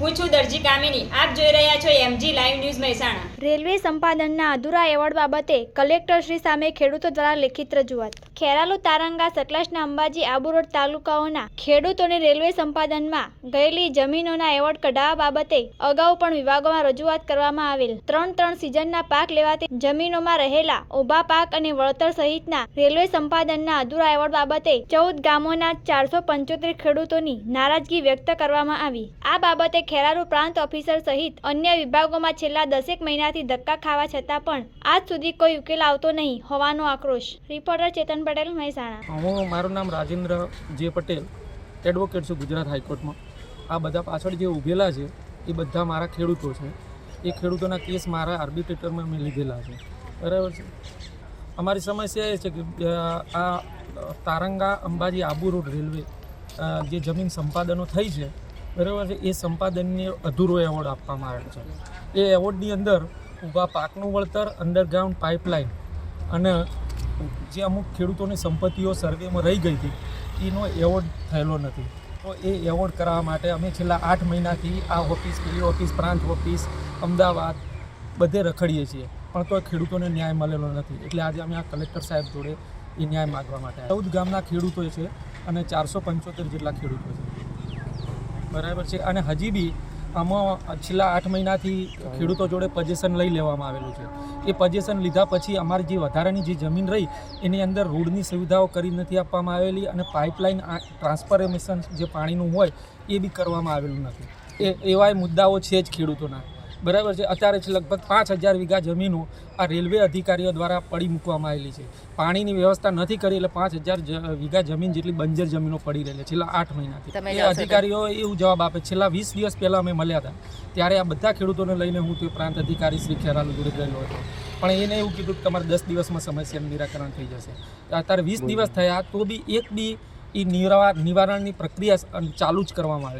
હું દરજી કામિની. આપ જોઈ રહ્યા છો એમજી લાઈવ રેલવે સંપાદનના અધૂરા એવોર્ડ બાબતે કલેક્ટર શ્રી સામે ખેડૂતો દ્વારા લેખિત રજૂઆત. ખેરાલુ તારંગા સતલાસના અંબાજી આબુ રોડ તાલુકાઓના ખેડૂતોને રેલવે સંપાદનમાં ગયેલી જમીનોના એવોર્ડ કઢાવવા બાબતે અગાઉ પણ વિભાગોમાં રજૂઆત કરવામાં આવેલ. ત્રણ ત્રણ સિઝનના પાક લેવાતી જમીનોમાં રહેલા ઊભા પાક અને વળતર સહિતના રેલવે સંપાદનના અધૂરા એવોર્ડ બાબતે ચૌદ ગામોના ચારસો પંચોતેર ખેડૂતોની નારાજગી વ્યક્ત કરવામાં આવી. આ બાબતે ખેરાલુ પ્રાંત ઓફિસર સહિત અન્ય વિભાગોમાં છેલ્લા દસેક મહિનાથી ધક્કા ખાવા છતાં પણ આજ સુધી કોઈ ઉકેલ આવતો નહીં હોવાનો આક્રોશ. રિપોર્ટર ચેતન પટેલ, મહેસાણા. હું, મારું નામ રાજેન્દ્ર જે પટેલ, એડવોકેટ છું ગુજરાત હાઈકોર્ટમાં. આ બધા પાછળ જે ઊભેલા છે, એ બધા મારા ખેડૂતો છે. એ ખેડૂતોના કેસ મારા આર્બિટ્રેટરમાં મેં લીધેલા છે. બરાબર છે? અમારી સમસ્યા એ છે કે આ તારંગા અંબાજી આબુ રોડ રેલવે જે જમીન સંપાદનો થઈ છે બરાબર છે? એ સંપાદનને અધૂરો એવોર્ડ આપવામાં આવેલ છે. એ એવોર્ડની અંદર ઊભા પાકનું વળતર અંડરગ્રાઉન્ડ પાઇપલાઇન અને જે અમુક ખેડૂતોની સંપત્તિઓ સર્વેમાં રહી ગઈ હતી, એનો એવોર્ડ થયેલો નથી. તો એ એવોર્ડ કરાવવા માટે અમે છેલ્લા આઠ મહિનાથી આ ઓફિસ પેલી ઓફિસ પ્રાંત ઓફિસ અમદાવાદ બધે રખડીએ છીએ. પણ તો ખેડૂતોને ન્યાય મળેલો નથી. એટલે આજે અમે આ કલેક્ટર સાહેબ જોડે એ ન્યાય માગવા માટે ચૌદ ગામના ખેડૂતો છે અને ચારસો પંચોતેર જેટલા ખેડૂતો છે. બરાબર છે. અને હજી બી આમાં છેલ્લા આઠ મહિનાથી ખેડૂતો જોડે પજેશન લઈ લેવામાં આવેલું છે. એ પજેશન લીધા પછી અમારી જે વધારાની જે જમીન રહી, એની અંદર રોડની સુવિધાઓ કરી નથી આપવામાં આવેલી અને પાઇપલાઇન ટ્રાન્સફોર્મેશન જે પાણીનું હોય, એ બી કરવામાં આવેલું નથી. એ એવા મુદ્દાઓ છે જ ખેડૂતોના. બરાબર છે? અત્યારે છે લગભગ પાંચ હજાર વીઘા જમીનો આ રેલવે અધિકારીઓ દ્વારા પડી મૂકવામાં આવેલી છે. પાણીની વ્યવસ્થા નથી કરી એટલે પાંચ હજાર વીઘા જમીન જેટલી બંજર જમીનો પડી રહેલી છેલ્લા આઠ મહિનાથી. એ અધિકારીઓ એવું જવાબ આપે છેલ્લા વીસ દિવસ પહેલાં અમે મળ્યા હતા. ત્યારે આ બધા ખેડૂતોને લઈને હું તે પ્રાંત અધિકારી શ્રી ખેરાલુ જોડે ગયેલો હતો. પણ એને એવું કીધું કે તમારે દસ દિવસમાં સમસ્યાનું નિરાકરણ થઈ જશે. અત્યારે વીસ દિવસ થયા તો બી એક બી એ નિવારણની પ્રક્રિયા ચાલુ જ કરવામાં આવેલી